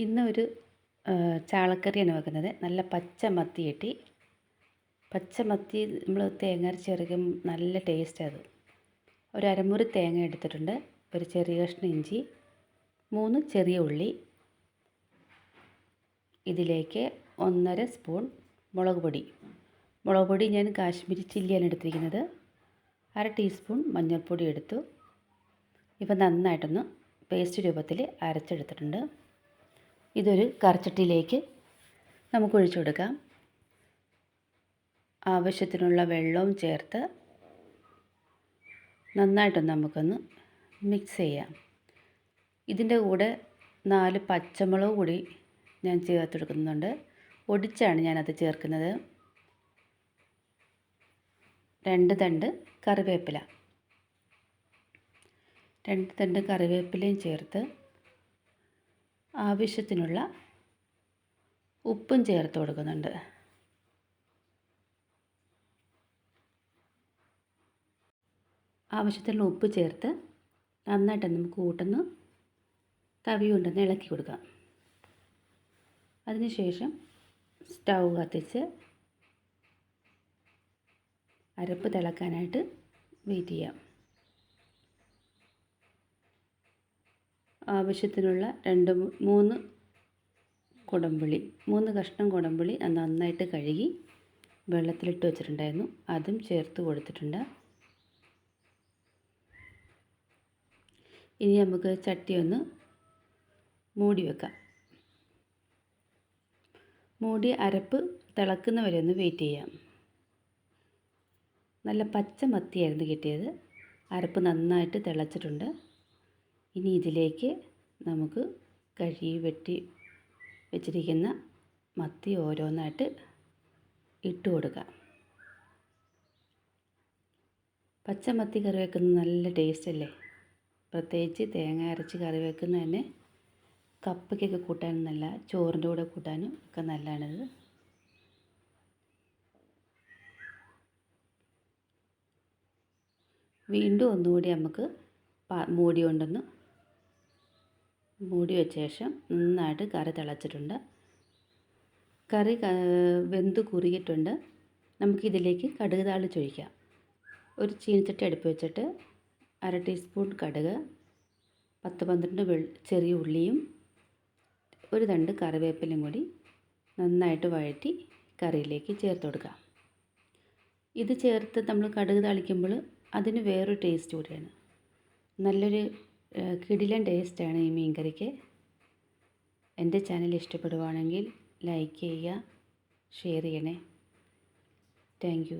ഇന്ന് ഒരു ചാളക്കറിയാണ് വെക്കുന്നത്. നല്ല പച്ച മത്തി കിട്ടി. പച്ച മത്തി നമ്മൾ തേങ്ങ അരച്ച് ചേർക്കും നല്ല ടേസ്റ്റ് അത്. ഒരു അരമുറി തേങ്ങ എടുത്തിട്ടുണ്ട്. ഒരു ചെറിയ കഷ്ണം ഇഞ്ചി മൂന്ന് ചെറിയ ഉള്ളി. ഇതിലേക്ക് ഒന്നര സ്പൂൺ മുളക് പൊടി. മുളക് പൊടി ഞാൻ കാശ്മീരി ചില്ലിയാണ് എടുത്തിരിക്കുന്നത്. അര ടീസ്പൂൺ മഞ്ഞൾപ്പൊടി എടുത്തു. ഇപ്പം നന്നായിട്ടൊന്ന് പേസ്റ്റ് രൂപത്തിൽ അരച്ചെടുത്തിട്ടുണ്ട്. ഇതൊരു കറച്ചട്ടിയിലേക്ക് നമുക്ക് ഒഴിച്ചു കൊടുക്കാം. ആവശ്യത്തിനുള്ള വെള്ളവും ചേർത്ത് നന്നായിട്ട് നമുക്കൊന്ന് മിക്സ് ചെയ്യാം. ഇതിന്റെ കൂടെ നാല് പച്ചമുളക് കൂടി ഞാൻ ചേർത്തെടുക്കുന്നുണ്ട് ഒടിച്ചാണ് ഞാനത് ചേർക്കുന്നത്. രണ്ട് തണ്ട് കറിവേപ്പില. രണ്ട് തണ്ട് കറിവേപ്പിലയും ചേർത്ത് ആവശ്യത്തിനുള്ള ഉപ്പും ചേർത്ത് കൊടുക്കുന്നുണ്ട്. ആവശ്യത്തിനുള്ള ഉപ്പ് ചേർത്ത് നന്നായിട്ട് നമുക്ക് കൂട്ടുന്ന തവി കൊണ്ടൊന്ന് ഇളക്കി കൊടുക്കാം. അതിനുശേഷം സ്റ്റൗ കത്തിച്ച് അരപ്പ് തിളക്കാനായിട്ട് വെയിറ്റ് ചെയ്യാം. ആവശ്യത്തിനുള്ള രണ്ട് മൂന്ന് കുടംപുളി മൂന്ന് കഷ്ണം കുടംപുളി നന്നായിട്ട് കഴുകി വെള്ളത്തിലിട്ട് വെച്ചിട്ടുണ്ടായിരുന്നു. അതും ചേർത്ത് കൊടുത്തിട്ടുണ്ട്. ഇനി നമുക്ക് ചട്ടി ഒന്ന് മൂടി വെക്കാം. മൂടി അരപ്പ് തിളക്കുന്ന വരെ ഒന്ന് വെയിറ്റ് ചെയ്യാം. നല്ല പച്ച മത്തിയായിരുന്നു കിട്ടിയത്. അരപ്പ് നന്നായിട്ട് തിളച്ചിട്ടുണ്ട്. ഇനി ഇതിലേക്ക് നമുക്ക് കഴുകി വെട്ടി വെച്ചിരിക്കുന്ന മത്തി ഓരോന്നായിട്ട് ഇട്ട് കൊടുക്കാം. പച്ചമത്തി കറി വെക്കുന്നത് നല്ല ടേസ്റ്റ് അല്ലേ? പ്രത്യേകിച്ച് തേങ്ങ അരച്ച് കറി വെക്കുന്നത് തന്നെ കപ്പയ്ക്കൊക്കെ കൂട്ടാനും നല്ല ചോറിന്റെ കൂടെ കൂട്ടാനും ഒക്കെ നല്ലതാണിത്. വീണ്ടും ഒന്നുകൂടി നമുക്ക് മൂടി കൊണ്ടൊന്ന് മൂടി വെച്ച ശേഷം നന്നായിട്ട് കറി തിളച്ചിട്ടുണ്ട്. കറി വെന്ത് കുറുകിയിട്ടുണ്ട്. നമുക്കിതിലേക്ക് കടുക് താളിച്ചൊഴിക്കാം ഒരു ചീനച്ചട്ടി അടുപ്പ് വെച്ചിട്ട് അര ടീസ്പൂൺ കടുക് പത്ത് പന്ത്രണ്ട് വെൾ ചെറിയ ഉള്ളിയും ഒരു തണ്ട് കറിവേപ്പിലും കൂടി നന്നായിട്ട് വഴറ്റി കറിയിലേക്ക് ചേർത്ത് കൊടുക്കാം. ഇത് ചേർത്ത് നമ്മൾ കടുക് താളിക്കുമ്പോൾ അതിന് വേറൊരു ടേസ്റ്റ് കൂടിയാണ്. നല്ലൊരു കിടിലൻ ടേസ്റ്റാണ് ഈ മീൻ കറിക്ക് എന്റെ ചാനൽ ഇഷ്ടപ്പെടുവാണെങ്കിൽ ലൈക്ക് ചെയ്യുക ഷെയർ ചെയ്യണേ. താങ്ക്